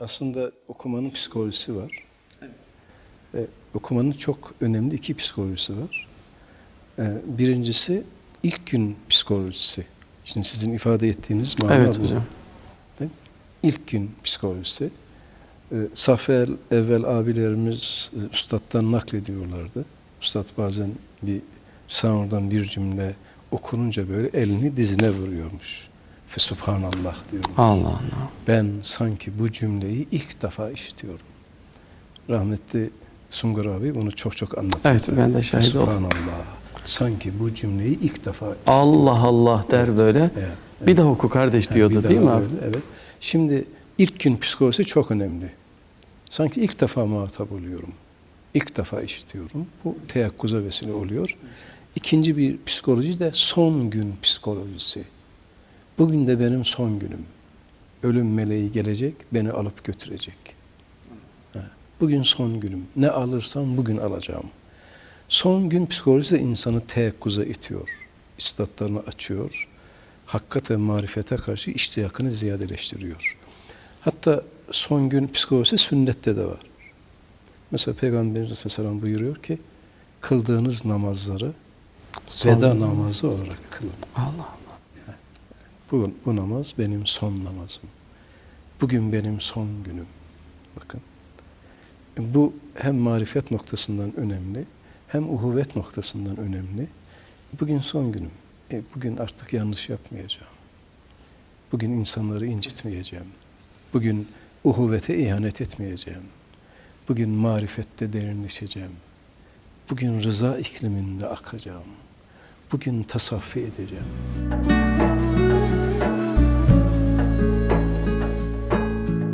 aslında okumanın psikolojisi var. E, okumanın çok önemli iki psikolojisi var. E, birincisi ilk gün psikolojisi. Şimdi sizin ifade ettiğiniz mana Evet bu. hocam. Değil mi? İlk gün psikolojisi. E, Safel evvel abilerimiz e, üstaddan naklediyorlardı. Üstad bazen bir sağırdan bir cümle okununca böyle elini dizine vuruyormuş. Fe subhanallah diyormuş. Allah Allah. Ben sanki bu cümleyi ilk defa işitiyorum. Rahmetli Sungur abi bunu çok çok anlatırdı. Evet, ben de şahit oldum. Subhanallah. Sanki bu cümleyi ilk defa işitiyorum. Allah Allah der böyle. Evet, Bir daha oku kardeş diyordu bir değil mi abi? böyle, evet. Şimdi ilk gün psikolojisi çok önemli. Sanki ilk defa muhatap oluyorum. İlk defa işitiyorum. Bu teyakkuza vesile oluyor. İkinci bir psikoloji de son gün psikolojisi. Bugün de benim son günüm. Ölüm meleği gelecek, beni alıp götürecek. Bugün son günüm. Ne alırsam bugün alacağım. Son gün psikolojisi de insanı teyakkuza itiyor. İstatlarını açıyor. Hakikat ve marifete karşı iştiyakını ziyadeleştiriyor. Hatta son gün psikolojisi sünnette de var. Mesela Peygamberimiz Aleyhisselam buyuruyor ki kıldığınız namazları Son veda namazı olarak kılın. Allah. Bu, bu namaz benim son namazım. Bugün benim son günüm. Bakın. Bu hem marifet noktasından önemli, hem uhuvvet noktasından önemli. Bugün son günüm. E, bugün artık yanlış yapmayacağım. Bugün insanları incitmeyeceğim. Bugün uhuvvete ihanet etmeyeceğim. Bugün marifette derinleşeceğim. Bugün rıza ikliminde akacağım. Bugün tasaffi edeceğim.